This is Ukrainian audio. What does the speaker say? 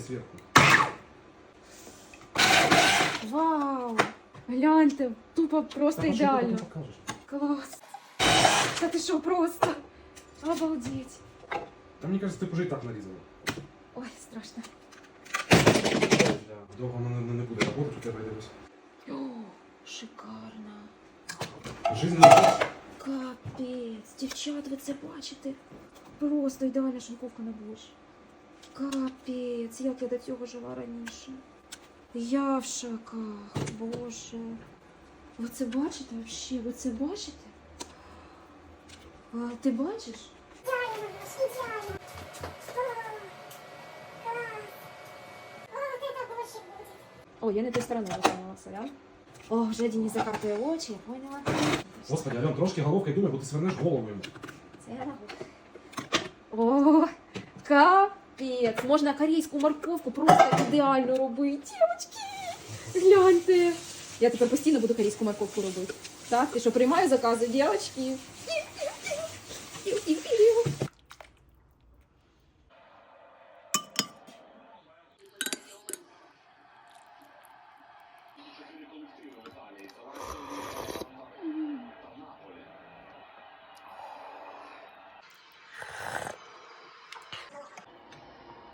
сверху. Вау! Гляньте, тупо просто Так, а що ти ідеально. потім покажеш? Клас. Та ти що, просто? Обалдеть. Та мені кажется, ти б уже і так нарізала. Ой, страшно. Довго воно не, не буде работати у тебе дивись. О, шикарно. Жизнь не Капець. Дівчат, ви це бачите? Просто ідеальна шинковка на борщ. Капець, як я до цього жила раніше. Я в шоках, боже. Ви це бачите взагалі? Ви це бачите? А, ти бачиш? О, я не той сторони виконала, сорян. О, вже Денис закартує очі, я поняла. Господи, Альон, трошки головкою думай, бо ти свернеш голову йому. Це я. О, капець. Можна корейську морковку просто ідеально робити. Дівчатки, гляньте. Я тепер постійно буду корейську морковку робити. Так, ти що, приймаю закази, дівчатки?